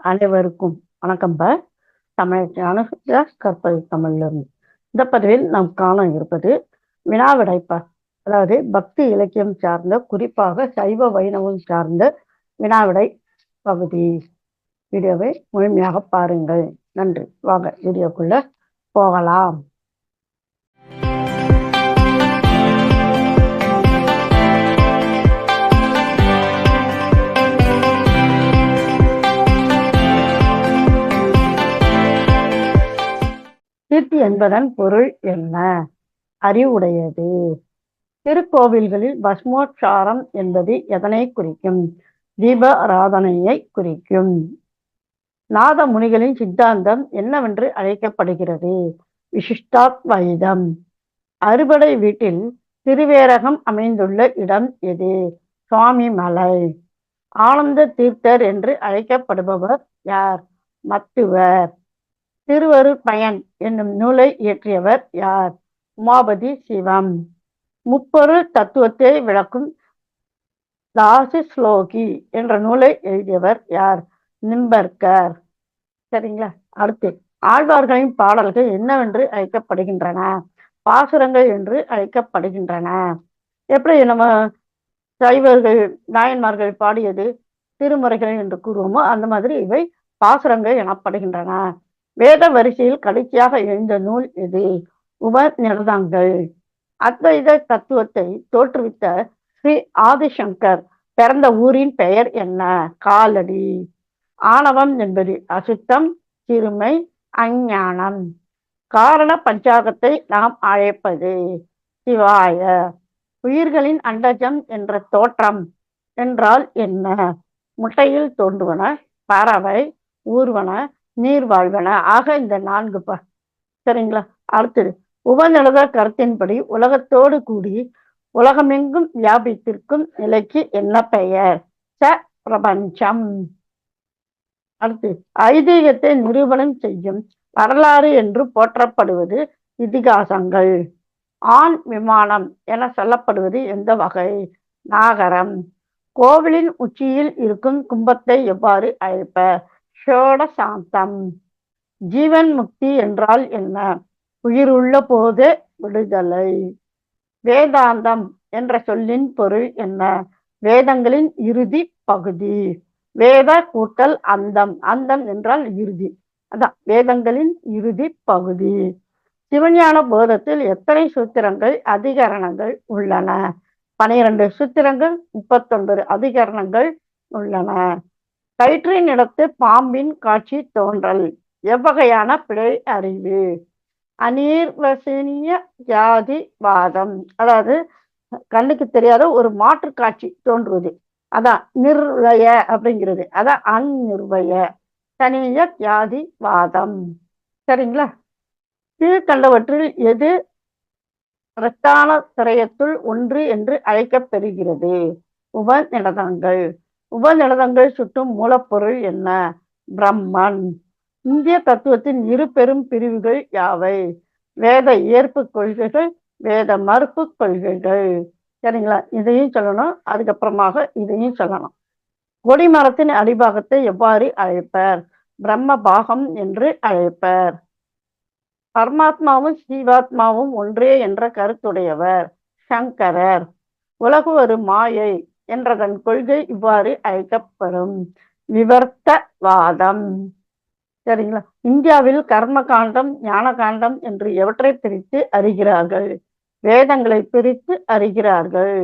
அனைவருக்கும் வணக்கம்ப தமிழ் கற்பது தமிழிலிருந்து. இந்த பதிவில் நாம் காண இருப்பது வினாவிடைப்ப. அதாவது பக்தி இலக்கியம் சார்ந்த குறிப்பாக சைவ வைணவம் சார்ந்த வினாவிடை பகுதி வீடியோவை முழுமையாக பாருங்கள். நன்றி. வாங்க வீடியோக்குள்ள போகலாம். கீர்த்தி என்பதன் பொருள் என்ன? அறிவுடையது. திருக்கோவில்களில் பஸ்மோட்சாரம் என்பது எதனை குறிக்கும்? தீபாராதனையை குறிக்கும். நாத முனிகளின் சித்தாந்தம் என்னவென்று அழைக்கப்படுகிறது? விசிஷ்டாத்வைதம். அறுபடை வீட்டில் திருவேரகம் அமைந்துள்ள இடம் எது? சுவாமி மலை ஆனந்த தீர்த்தர் என்று அழைக்கப்படுபவர் யார்? மத்துவர். திருவருட் பயன் என்னும் நூலை இயற்றியவர் யார்? உமாபதி சிவம். முப்பொருள் தத்துவத்தை விளக்கும் தாசி ஸ்லோகி என்ற நூலை எழுதியவர் யார்? நிம்பர்கர். சரிங்களா? அடுத்து ஆழ்வார்களின் பாடல்கள் என்னவென்று அழைக்கப்படுகின்றன? பாசுரங்கள் என்று அழைக்கப்படுகின்றன. எப்படி நம்ம சைவர்கள் நாயன்மார்கள் பாடியது திருமுறைகள் என்று கூறுவோமோ அந்த மாதிரி இவை பாசுரங்கள் எனப்படுகின்றன. வேத வரிசையில் கடைசியாக எழுந்த நூல் எது? உபநிடதங்கள். அத்வைத தத்துவத்தை தோற்றுவித்த ஸ்ரீ ஆதிசங்கர் பிறந்த ஊரின் பெயர் என்ன? காலடி. ஆணவம் என்பது அசுத்தம் சிறுமை அஞ்ஞானம். காரண பஞ்சாகத்தை நாம் அழைப்பது சிவாய. உயிர்களின் அண்டஜம் என்ற தோற்றம் என்றால் என்ன? முட்டையில் தோன்றுவன பறவை ஊர்வன நீர் வாழ்வன. ஆக இந்த நான்கு ப சரிங்களா? அடுத்தது உபநிலத கருத்தின்படி உலகத்தோடு கூடி உலகமெங்கும் வியாபித்திருக்கும் நிலைக்கு என்ன பெயர்? ச பிரபஞ்சம். அடுத்து ஐதீகத்தை நிரூபணம் செய்யும் வரலாறு என்று போற்றப்படுவது இதிகாசங்கள். ஆண் விமானம் என சொல்லப்படுவது எந்த வகை? நாகரம். கோவிலின் உச்சியில் இருக்கும் கும்பத்தை எவ்வாறு அழைப்ப ஷோடசாந்தம் ஜீவன் முக்தி என்றால் என்ன? உயிர் உள்ள போது விடுதலை. வேதாந்தம் என்ற சொல்லின் பொருள் என்ன? வேதங்களின் இறுதி பகுதி. வேத கூட்டல் அந்தம். அந்தம் என்றால் இறுதி. அதான் வேதங்களின் இறுதி பகுதி. சிவஞான போதத்தில் எத்தனை சூத்திரங்கள் அதிகரணங்கள் உள்ளன? பனிரெண்டு சூத்திரங்கள் முப்பத்தொன்பது அதிகரணங்கள் உள்ளன. கயிற்றின் இடத்து பாம்பின் காட்சி தோன்றல். எவ்வகையான பிழை அறிவு? அநீர்வசனிய ஜாதி வாதம். அதாவது கண்ணுக்கு தெரியாத ஒரு மாற்று காட்சி தோன்றுவது. அதான் நிர்வய அப்படிங்கிறது. அதான் அந்நிர்வய தனிய ஜாதி வாதம். சரிங்களா? கீழ்கண்டவற்றில் எது இரத்தான திரையத்துள் ஒன்று என்று அழைக்கப்பெறுகிறது உபநிடதங்கள். உபநிடதங்கள் சுட்டும் மூலப்பொருள் என்ன? பிரம்மன். இந்திய தத்துவத்தின் இரு பெரும் பிரிவுகள் யாவை? வேத ஏற்பு கொள்கைகள் வேத மறுப்பு கொள்கைகள். சரிங்களா? இதையும் சொல்லணும். அதுக்கப்புறமாக இதையும் சொல்லணும். கொடிமரத்தின் அடிபாகத்தை எவ்வாறு அழைப்பர்? பிரம்ம பாகம் என்று அழைப்பர். பரமாத்மாவும் சீவாத்மாவும் ஒன்றே என்ற கருத்துடையவர். சங்கரர். உலகு ஒரு மாயை. என்றதன் கொள்கை இவ்வாறு அழைக்கப்படும். விவர்த்தவாதம். சரிங்களா? இந்தியாவில் கர்ம காண்டம் ஞான காண்டம் என்று எவற்றை பிரித்து அறிகிறார்கள்? வேதங்களை பிரித்து அறிகிறார்கள்.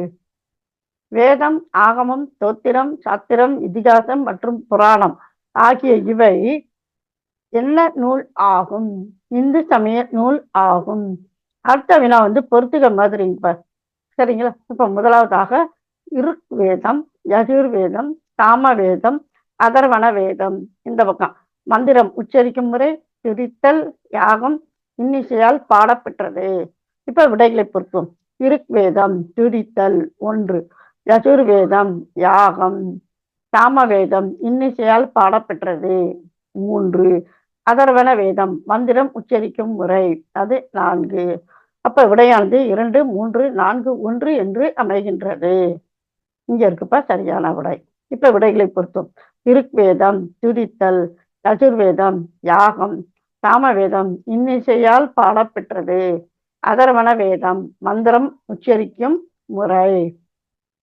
வேதம் ஆகமம் தோத்திரம் சாத்திரம் இதிகாசம் மற்றும் புராணம் ஆகிய இவை என்ன நூல் ஆகும்? இந்து சமய நூல் ஆகும். அடுத்த வினா வந்து பொருத்துக மாதிரி சரிங்களா? இப்ப முதலாவதாக இருக் வேதம் யஜுர் வேதம் வேதம் அதர்வன வேதம் இந்த பக்கம். மந்திரம் உச்சரிக்கும் முறை பிரித்தல் யாகம் இன்னிசையால் பாடப்பெற்றது. இப்ப விடைகளை பொறுப்போம். இருக்வேதம் துரித்தல் ஒன்று. யஜுர்வேதம் யாகம் சாமவேதம் இன்னிசையால் பாடப்பெற்றது. மூன்று. அதர்வன வேதம் மந்திரம் உச்சரிக்கும் முறை. அது நான்கு. அப்ப விடையானது இரண்டு மூன்று நான்கு ஒன்று என்று அமைகின்றது. இங்க இருக்குப்பா சரியான விடை. இப்ப விடைகளை பொறுத்தும் திருக்வேதம் துதித்தல் யஜுர்வேதம் யாகம் சாமவேதம் இன்னிசையால் பாடப்பெற்றது. அதர்வன வேதம் மந்திரம் உச்சரிக்கும் முறை.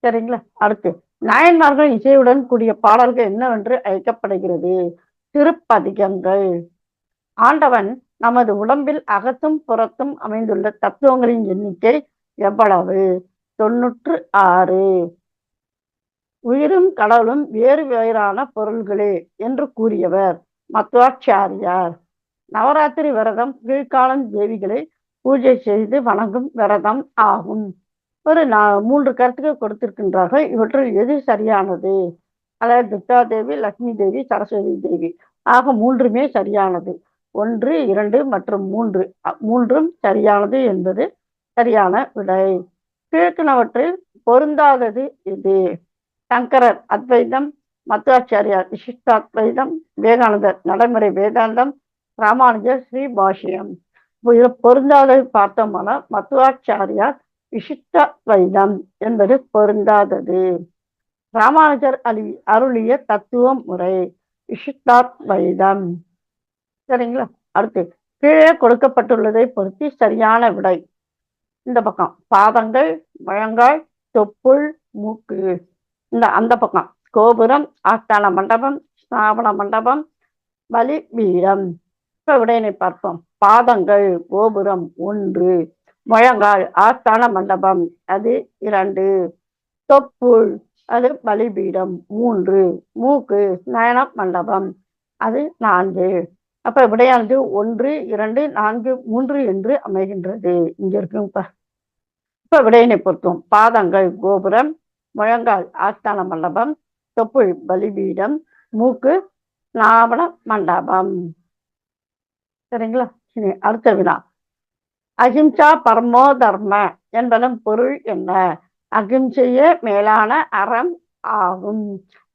சரிங்களா? அடுத்து நாயன்மார்கள் இசையுடன் கூடிய பாடல்கள் என்னவென்று அழைக்கப்படுகிறது? திருப்பதிகங்கள். ஆண்டவன் நமது உடம்பில் அகத்தும் புறத்தும் அமைந்துள்ள தத்துவங்களின் எண்ணிக்கை எவ்வளவு? தொன்னூற்று ஆறு. உயிரும் கடவுளும் வேறு வேறான பொருள்களே என்று கூறியவர் மத்வாச்சாரியார் நவராத்திரி விரதம் கீழ்காலம் தேவிகளை பூஜை செய்து வணங்கும் விரதம் ஆகும். ஒரு மூன்று கருத்துக்கள் கொடுத்திருக்கின்றார்கள். இவற்றில் எது சரியானது? அதாவது துர்கா தேவி லக்ஷ்மி தேவி சரஸ்வதி தேவி. ஆக மூன்றுமே சரியானது. ஒன்று இரண்டு மற்றும் மூன்று. மூன்றும் சரியானது என்பது சரியான விடை. கிழக்கினவற்றில் பொருந்தாதது இது சங்கரர் அத்வைதம் மத்துவாச்சாரியார் விசிஷ்டாத்வைதம் விவேகானந்தர் நடைமுறை வேதாந்தம் ராமானுஜர் ஸ்ரீ பாஷ்யம் பொருந்தாதது பார்த்தோம்னா மத்துவாச்சாரியார் விசிஷ்டாத்வைதம் என்பது பொருந்தாதது. ராமானுஜர் அலி அருளிய தத்துவம் முறை விசிஷ்டாத்வைதம். சரிங்களா? அடுத்து கீழே கொடுக்கப்பட்டுள்ளதை பொருத்தி சரியான விடை. இந்த பக்கம் பாதங்கள் முழங்கால் தொப்புள் மூக்கு. இந்த அந்த பக்கம். கோபுரம் ஆஸ்தான மண்டபம் ஸ்தாபன மண்டபம் பலி பீடம் இப்போ உடனே பார்ப்போம். பாதங்கள் கோபுரம் ஒன்று. முழங்கால் ஆஸ்தான மண்டபம். அது இரண்டு. தொப்புள் அது பலிபீடம். மூன்று. மூக்கு நயன மண்டபம். அது நான்கு. அப்ப விடையானது ஒன்று இரண்டு நான்கு மூன்று என்று அமைகின்றது. இங்க இருக்குங்கப்பா. இப்ப விடையினை பொறுத்தோம் பாதங்கள் கோபுரம் முழங்கால் ஆஸ்தான மண்டபம் தொப்புள் பலிபீடம் மூக்கு நாவண மண்டபம். சரிங்களா? சரி அடுத்த வினா. அஹிம்சா பரமோ தர்ம என்பதன் பொருள் என்ன? அகிம்சையே மேலான அறம் ஆகும்.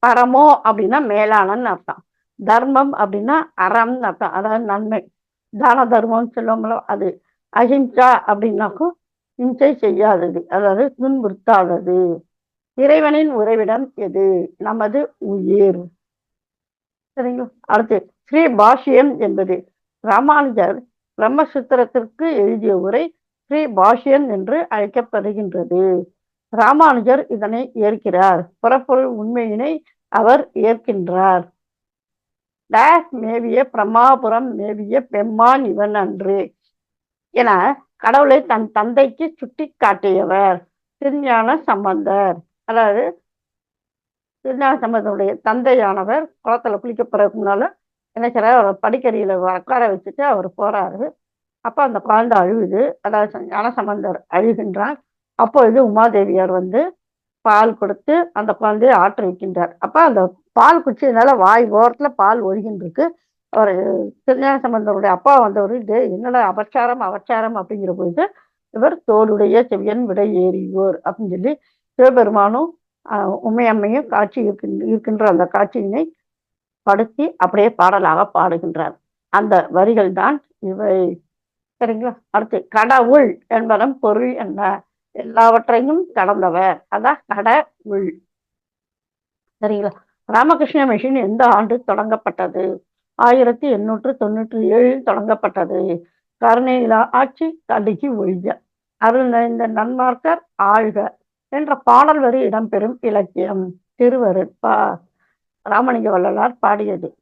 பரமோ அப்படின்னா மேலானன்னு அர்த்தம். தர்மம் அப்படின்னா அறம்னு அர்த்தம். அதாவது நன்மை. தான தர்மம்னு சொல்லுவோம்ல அது. அஹிம்சா அப்படின்னாக்கும் இம்சை செய்யாதது அதாவது துன்புறுத்தாதது. இறைவனின் உறைவிடம் எது? நமது உயிர். சரிங்களா? அடுத்து ஸ்ரீ பாஷ்யம் என்பது ராமானுஜர் பிரம்மசூத்திரத்திற்கு எழுதிய உரை ஸ்ரீ பாஷ்யம் என்று அழைக்கப்படுகின்றது. ராமானுஜர் இதனை ஏற்கிறார். புறப்பொருள் உண்மையினை அவர் ஏற்கின்றார். டேஸ் மேவிய பிரமாபுரம் மேவிய பெம்மான் இவன் அன்று என கடவுளை தன் தந்தைக்கு சுட்டி காட்டியவர் திருஞான சம்பந்தர். அதாவது திருஞான சம்பந்தருடைய தந்தையானவர் குளத்துல குளிக்க போறதுக்கு முன்னால் என்ன செய்யறாரு அவரை படிக்கடியில உட்கார வச்சுட்டு அவர் போறாரு. அப்ப அந்த குழந்தை அழுகுது. அதாவது ஞான சம்பந்தர் அழுகின்றார். அப்பொழுது உமாதேவியார் வந்து பால் கொடுத்து அந்த குழந்தையை ஆற்ற வைக்கின்றார் அப்ப அந்த பால் குடிச்சதுனால வாய் ஓரத்துல பால் ஒழுகின்றிருக்கு. அவர் திருஞான சம்பந்தருடைய அப்பா வந்தவர் இது என்னடா அபச்சாரம் அபச்சாரம்? அப்படிங்கிற பொழுது இவர் தோளுடைய செவியன் விடை ஏறியோர் அப்படின்னு சொல்லி சிவபெருமானும் உமையம்மையும் காட்சி இருக்கின்ற அந்த காட்சியினை படுத்தி அப்படியே பாடலாக பாடுகின்றார். அந்த வரிகள் தான் இவை. சரிங்களா? அடுத்து கடவுள் என்பதன் பொருள் என்ன? எல்லாவற்றையும் கடந்தவர். அதான் கடவுள். சரிங்களா? ராமகிருஷ்ண மிஷன் எந்த ஆண்டு தொடங்கப்பட்டது? ஆயிரத்தி எண்ணூற்று தொண்ணூற்றி ஏழில் தொடங்கப்பட்டது. கருணையிலா ஆட்சி கடுகி ஒழிய அருள் நிறைந்த நன்மார்க்கர் ஆழ்க. என்ற பாடல் வரி இடம்பெறும் இலக்கியம். திருவருட்பா ராமலிங்க வள்ளலார் பாடியது.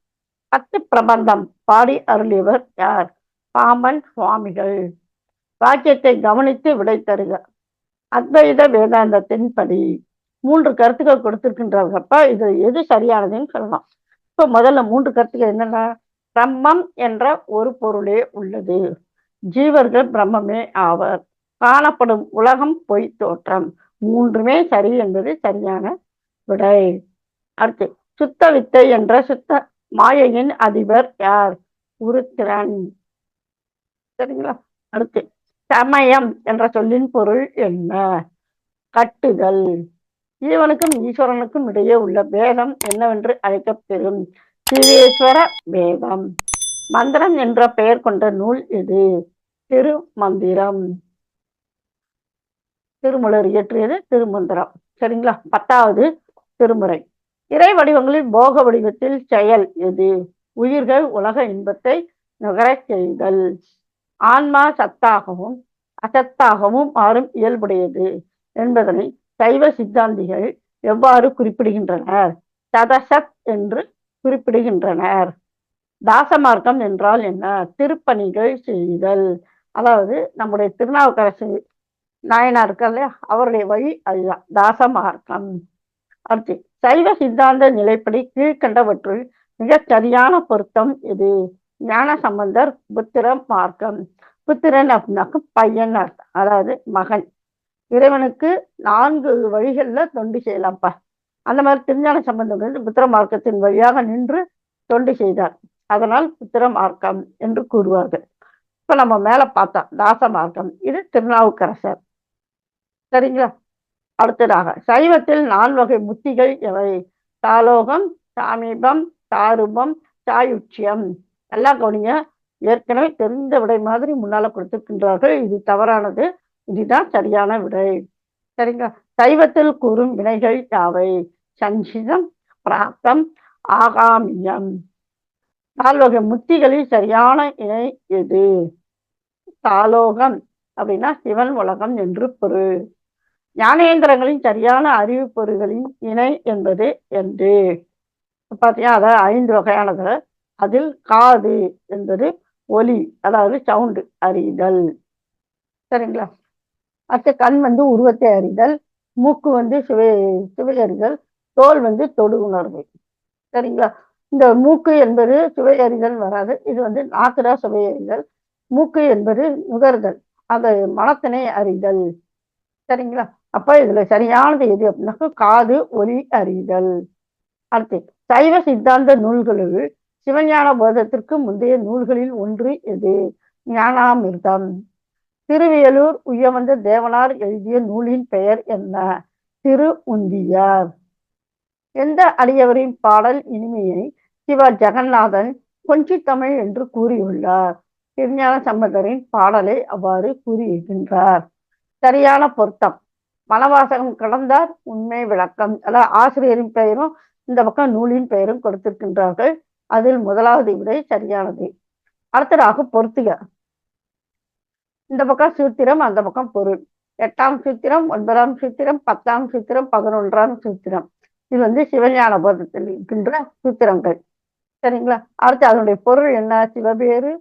பத்து பிரபந்தம். பாடி அருளியவர் யார்? பாம்பன் சுவாமிகள். வாக்கியத்தை கவனித்து விடை தருக. அத்வைத வேதாந்தத்தின் படி. மூன்று கருத்துக்கள் கொடுத்திருக்கின்றப்ப இது எது சரியானதுன்னு சொல்லலாம். இப்போ முதல்ல மூன்று கருத்துக்கள் என்னென்ன பிரம்மம் என்ற ஒரு பொருளே உள்ளது. ஜீவர்கள் பிரம்மமே ஆவர். காணப்படும் உலகம் பொய் தோற்றம். மூன்றுமே சரி என்பது சரியான விடை. அடுத்து சுத்த வித்தை என்ற சுத்த மாயையின் அதிபர் யார்? உருத்திரன். சரிங்களா? அடுத்து சமயம் என்ற சொல்லின் பொருள் என்ன? கட்டுதல். ஜீவனுக்கும் ஈஸ்வரனுக்கும் இடையே உள்ள பேதம் என்னவென்று அழைக்கப்பெறும் சிவேஸ்வர வேதம் மந்திரம் என்ற பெயர் கொண்ட நூல் இது திருமந்திரம். திருமலர் இயற்றியது திருமந்திரம். சரிங்களா? பத்தாவது திருமுறை. இறை வடிவங்களில் போக வடிவத்தில் செயல் எது? உயிர்கள் உலக இன்பத்தை நுகரச் செய்தல். ஆன்மா சத்தாகவும் அசத்தாகவும் மாறும் இயல்புடையது என்பதனை சைவ சித்தாந்திகள் எவ்வாறு குறிப்பிடுகின்றனர்? சதசத் என்று குறிப்பிடுகின்றனர். தாசமார்க்கம் என்றால் என்ன? திருப்பணிகள் செய்தல். அதாவது நம்முடைய திருநாவுக்கரசு நாயனார் இருக்கார் இல்லையா? அவருடைய வழி அதுதான். தாசமார்க்கம். அடுத்து சைவ சித்தாந்த நிலைப்படி கீழ்கண்டவற்றுள் மிகச் சரியான பொருத்தம் இது ஞான சம்பந்தர் புத்திர மார்க்கம். புத்திரன் அப்படின்னாக்க பையன் அர்த்தம். அதாவது மகன். இறைவனுக்கு நான்கு வழிகள்ல தொண்டு செய்யலாம்ப்பா. அந்த மாதிரி திருஞான சம்பந்தம் வந்து புத்திர மார்க்கத்தின் வழியாக நின்று தொண்டு செய்தார். அதனால் புத்திர மார்க்கம் என்று கூறுவார்கள். இப்ப நம்ம மேல பார்த்தோம் தாச மார்க்கம் இது திருநாவுக்கரசர். சரிங்களா? அடுத்ததாக சைவத்தில் வகை முத்திகள் எவை? தாலோகம் சாமீபம் தாருபம் சாயுட்சியம். எல்லாம் கவனிங்க ஏற்கனவே தெரிந்த விடை மாதிரி முன்னால கொடுத்திருக்கின்றார்கள். இது தவறானது இதுதான் சரியான விடை. சரிங்களா? சைவத்தில் கூறும் வினைகள் யாவை? சஞ்சிதம் பிராப்தம் ஆகாமியம். நால்வகை முத்திகளில் சரியான இணை எது? தாலோகம் அப்படின்னா சிவன் உலகம் என்று பொருள். ஞானேந்திரங்களின் சரியான அறிவு பொருள்களின் இணை என்பது என்று. பார்த்தீங்கன்னா அதாவது ஐந்து வகையானது. அதில் காது என்பது ஒலி அதாவது சவுண்டு அறிதல். சரிங்களா? அடுத்த கண் வந்து உருவத்தை அறிதல் மூக்கு வந்து சுவை சுவை அறிதல் தோல் வந்து தொடு உணர்வு. சரிங்களா? இந்த மூக்கு என்பது சுவை அறிதல் வராது. இது வந்து நாக்குரா சுவை அறிதல் மூக்கு என்பது நுகர்தல். அந்த மனத்தினை அறிதல். சரிங்களா? அப்ப இதுல சரியானது எது அப்படின்னாக்க காது ஒலி அறிதல். அடுத்து சைவ சித்தாந்த நூல்களுள் சிவஞான போதத்திற்கு முந்தைய நூல்களில் ஒன்று எது? ஞானாமிர்தம். திருவியலூர் உயவந்த தேவனார் எழுதிய நூலின் பெயர் என்ன? திரு உந்தியார் எந்த அடியவரின் பாடல் இனிமையை சிவ ஜெகநாதன் கொஞ்சி தமிழ் என்று கூறியுள்ளார்? திருஞான சம்பந்தரின் பாடலை அவ்வாறு கூறியிருக்கின்றார். சரியான பொருத்தம். மனவாசகம் கடந்தார் உண்மை விளக்கம். அதாவது ஆசிரியரின் பெயரும் இந்த பக்கம் நூலின் பெயரும் கொடுத்திருக்கின்றார்கள். அதில் முதலாவது விடை சரியானது. அடுத்ததாக பொருத்துக. இந்த பக்கம் சூத்திரம் அந்த பக்கம் பொருள். எட்டாம் சூத்திரம் ஒன்பதாம் சூத்திரம் பத்தாம் சூத்திரம் பதினொன்றாம் சூத்திரம். இது வந்து சிவஞான போதத்தில் இருக்கின்ற சூத்திரங்கள். சரிங்களா? அடுத்து அதனுடைய பொருள் என்ன? சிவபேறு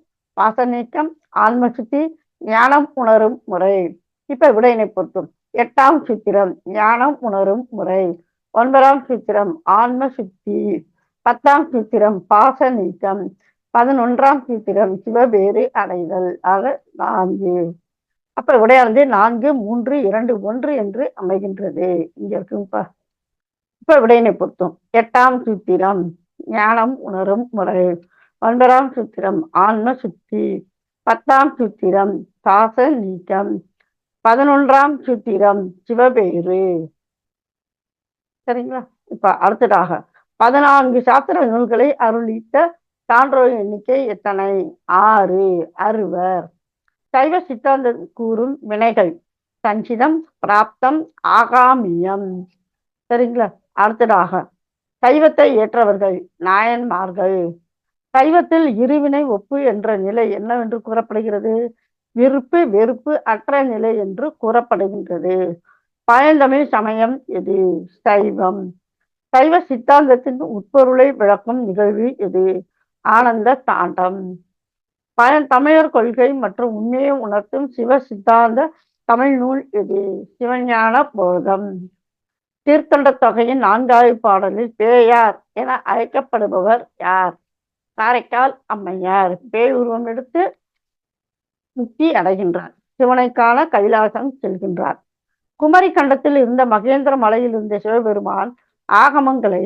பாசநீக்கம் ஆன்ம சுத்தி ஞானம் உணரும் முறை. இப்ப விடையினை பொருத்தும். எட்டாம் சித்திரம் ஞானம் உணரும் முறை. ஒன்பதாம் சித்திரம் ஆன்ம சுத்தி. பத்தாம் சூத்திரம் பாச நீக்கம். பதினொன்றாம் சித்திரம் சிவபேறு அடைதல். ஆக நான்கு. அப்ப விடையானது நான்கு மூன்று இரண்டு ஒன்று என்று அமைகின்றது. இங்க இருக்குப்பா இப்ப விடையினை பொருத்தும். எட்டாம் சூத்திரம் ஞானம் உணரும் முறை. ஒன்பதாம் சூத்திரம் ஆன்ம சுத்தி. பத்தாம் சூத்திரம் பாச நீக்கம். பதினொன்றாம் சூத்திரம் சிவபேரு சரிங்களா? இப்ப அடுத்ததாக பதினான்கு சாஸ்திர நூல்களை அருளித்த சான்றோர் எண்ணிக்கை எத்தனை? ஆறு. அறுவர். சைவ சித்தாந்த கூறும் வினைகள். சஞ்சிதம் பிராப்தம் ஆகாமியம். சரிங்களா? அடுத்ததாக சைவத்தை ஏற்றவர்கள் நாயன்மார்கள். சைவத்தில் இருவினை ஒப்பு என்ற நிலை என்னவென்று கூறப்படுகிறது? விருப்பு வெறுப்பு அற்ற நிலை என்று கூறப்படுகின்றது. பழந்தமிழ் சமயம் எது? சைவம். சைவ சித்தாந்தத்தின் உட்பொருளை விளக்கும் நிகழ்வு எது? ஆனந்த தாண்டம். பயன் தமிழர் கொள்கை மற்றும் உண்மையை உணர்த்தும் சிவ சித்தாந்த தமிழ் நூல் எது? சிவஞான போதம். தீர்த்தண்ட தொகையின் நான்காவது பாடலில் பேயார் என அழைக்கப்படுபவர் யார்? காரைக்கால் அம்மையார். பேய் உருவம் எடுத்து முக்தி அடைகின்றார் சிவனை காண கைலாசம் செல்கின்றார். குமரி கண்டத்தில் இருந்த மகேந்திர மலையில் இருந்த சிவபெருமான் ஆகமங்களை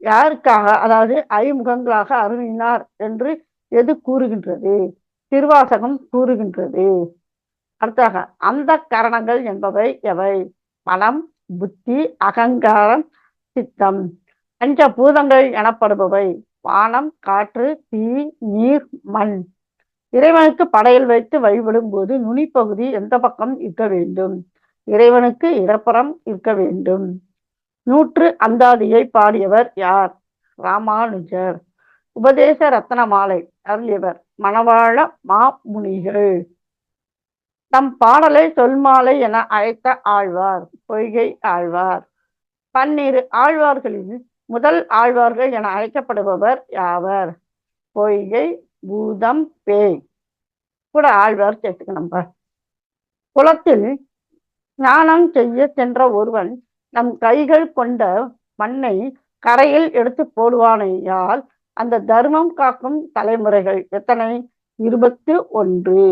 யாருக்காக அதாவது ஐமுகங்களாக அருளினார் என்று எது கூறுகின்றது? திருவாசகம் கூறுகின்றது. அடுத்தாக அந்த கரணங்கள் என்பவை எவை? மனம் புத்தி அகங்காரம் சித்தம். பஞ்ச பூதங்கள் எனப்படுபவை. வானம் காற்று தீ நீர் மண். இறைவனுக்கு படையல் வைத்து வழிபடும் போது நுனிப்பகுதி எந்த பக்கம் இருக்க வேண்டும்? இறைவனுக்கு இடப்புறம் இருக்க வேண்டும். நூற்று அந்தாதியை பாடியவர் யார்? ராமானுஜர். உபதேச ரத்ன மாலை அருளியவர் மணவாழ மா முனிகள் தம் பாடலை சொல்மாலை என அழைத்த ஆழ்வார் பொய்கை ஆழ்வார். பன்னிரு ஆழ்வார்களில் முதல் ஆழ்வார்கள் என அழைக்கப்படுபவர் யாவர்? பொய்கை பூதம் பேய். கூட ஆழ்வார் சேர்த்துக்கணும் குளத்தில் ஸ்நானம் செய்ய சென்ற ஒருவன் நம் கைகள் கொண்ட மண்ணை கரையில் எடுத்து போடுவானையால் அந்த தர்மம் காக்கும் தலைமுறைகள் எத்தனை? இருபத்து ஒன்று.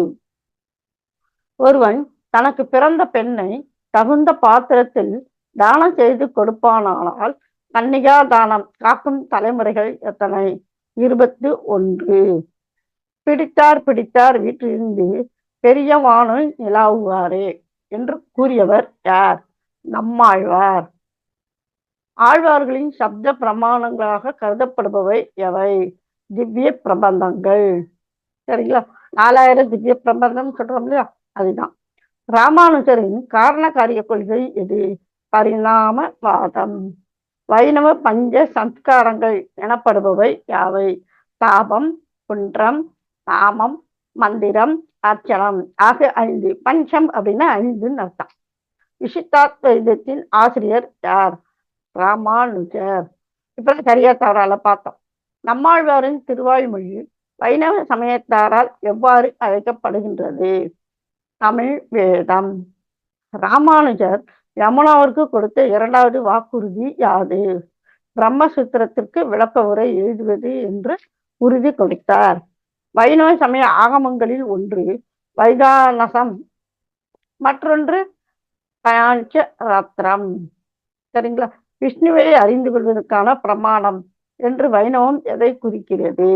ஒருவன் தனக்கு பிறந்த பெண்ணை தகுந்த பாத்திரத்தில் தானம் செய்து கொடுப்பானால் கன்னிகா தானம் காக்கும் தலைமுறைகள் எத்தனை? இருபத்து ஒன்று. பிடித்தார் பிடித்தார் வீட்டிலிருந்து பெரிய வானல் நிலாவுவாரே என்று கூறியவர் யார்? நம்மாழ்வார். ஆழ்வார்களின் சப்த பிரமாணங்களாக கருதப்படுபவை எவை? திவ்ய பிரபந்தங்கள். சரிங்களா? நாலாயிரம் திவ்ய பிரபந்தம் சொல்றோம் இல்லையா? அதுதான். ராமானுஜரின் காரண காரிய கொள்கை எது? பரிணாமவாதம். வைணவ பஞ்ச சம்ஸ்காரங்கள் எனப்படுபவை யாவை? தாபம் குன்றம் நாமம் மந்திரம் அர்ச்சனம். ஆக ஐந்து. பஞ்சம் அப்படின்னா ஐந்துன்னு அர்த்தம். விசித்தாத்வைதத்தின் ஆசிரியர் யார்? ராமானுஜர். இப்ப சரியா தவறால பார்த்தோம். நம்மாழ்வாரின் திருவாய்மொழி வைணவ சமயத்தாரால் எவ்வாறு அழைக்கப்படுகின்றது? தமிழ் வேதம். ராமானுஜர் யமுனாவிற்கு கொடுத்த இரண்டாவது வாக்குறுதி யாது? பிரம்மசூத்திரத்திற்கு விளக்க உரை எழுதுவது என்று உறுதி கொடுத்தார். வைணவ சமய ஆகமங்களில் ஒன்று வைகானசம் மற்றொன்று பயாஞ்ச ரத்ரம் சரிங்களா? விஷ்ணுவை அறிந்து கொள்வதற்கான பிரமாணம் என்று வைணவம் எதை குறிக்கிறது?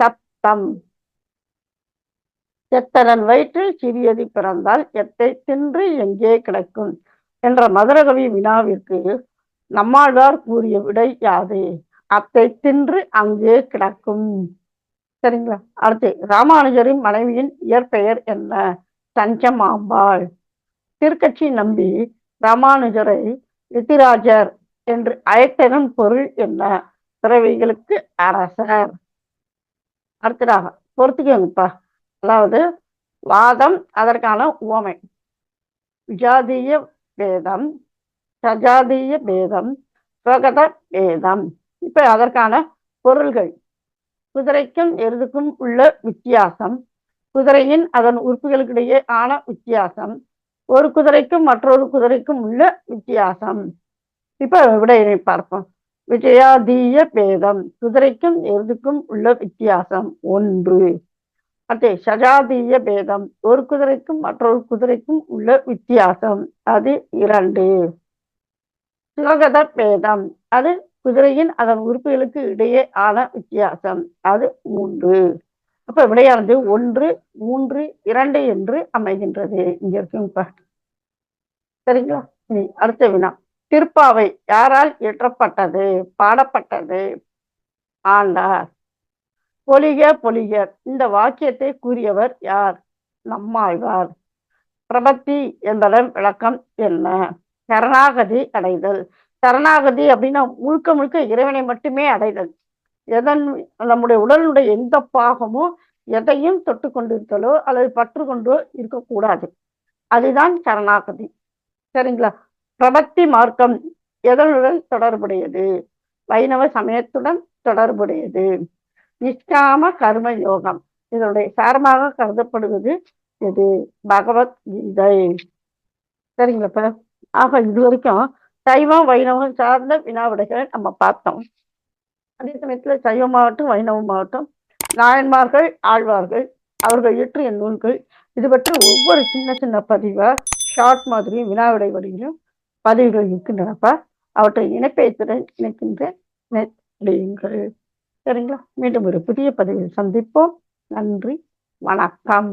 சப்தம் எத்தனன் வயிற்றில் சிறியது பிறந்தால் எத்தை தின்று எங்கே கிடைக்கும்? என்ற மதுரகவி வினாவிற்கு நம்மாழ்வார் கூறிய விடை யாது? அத்தை தின்று அங்கே கிடக்கும். சரிங்களா? அடுத்து ராமானுஜரின் மனைவியின் இயற்பெயர் என்ன? தஞ்சமாம்பாள் திருக்கட்சி நம்பி ராமானுஜரை ரித்திராஜர் என்று அழைத்ததன் பொருள் என்ன? பிறவிகளுக்கு அரசர். அடுத்ததாக பொறுத்துக்கோங்கப்பா அதாவது வாதம் அதற்கான உவமை. விஜாதீய பேதம் சஜாதீய பேதம் சுவகத பேதம். இப்ப அதற்கான பொருள்கள். குதிரைக்கும் எருதுக்கும் உள்ள வித்தியாசம். குதிரையின் அதன் உறுப்புகளுக்கிடையே ஆன வித்தியாசம். ஒரு குதிரைக்கும் மற்றொரு குதிரைக்கும் உள்ள வித்தியாசம். இப்ப விடையினை பார்ப்போம். விஜயாதீய பேதம். குதிரைக்கும் எருதுக்கும் உள்ள வித்தியாசம் ஒன்று. அதே சஜாதீய பேதம். ஒரு குதிரைக்கும் மற்றொரு குதிரைக்கும் உள்ள வித்தியாசம். அது இரண்டு. சுலகத பேதம். அது குதிரையின் அதன் உறுப்புகளுக்கு இடையே ஆன வித்தியாசம். அது மூன்று. அப்ப விடையானது ஒன்று மூன்று இரண்டு என்று அமைகின்றது. இங்க இருக்குங்க சரிங்களா? இனி அடுத்த வினா. திருப்பாவை யாரால் இயற்றப்பட்டது? பாடப்பட்டது. ஆண்டார். பொலிக பொலிக. இந்த வாக்கியத்தை கூறியவர் யார்? நம்மாழ்வார். பிரபத்தி என்பதன் விளக்கம் என்ன? சரணாகதி அடைதல். சரணாகதி அப்படின்னா முழுக்க முழுக்க இறைவனை மட்டுமே அடைதல். எதன் நம்முடைய உடலுடைய எந்த பாகமும் எதையும் தொட்டு கொண்டிருத்தலோ அல்லது பற்று கொண்டோ இருக்கக்கூடாது. அதுதான் சரணாகதி. சரிங்களா? பிரபத்தி மார்க்கம் எதனுடன் தொடர்புடையது? வைணவ சமயத்துடன் தொடர்புடையது. நிஷ்காம கர்ம யோகம். இதனுடைய சாரமாக கருதப்படுவது எது? பகவத்கீதை சரிங்களா ஆக இது வரைக்கும் சைவம் வைணவம் சார்ந்த வினாவிடைகளை நம்ம பார்த்தோம். அதே சமயத்தில் சைவம் மாவட்டம் வைணவம் மாவட்டம் நாயன்மார்கள் ஆழ்வார்கள் அவர்கள் இயற்றிய நூல்கள் இது பற்றி ஒவ்வொரு சின்ன சின்ன பதிவாக ஷார்ட் மாதிரியும் வினாவிடை வடிவிலும் பதிவுகள் இருக்கின்றனப்பா. அவற்றை இணைப்பேத்துடன் இணைக்கின்ற அடையுங்கள் சரிங்களா? மீண்டும் ஒரு புதிய பதிவில் சந்திப்போம். நன்றி. வணக்கம்.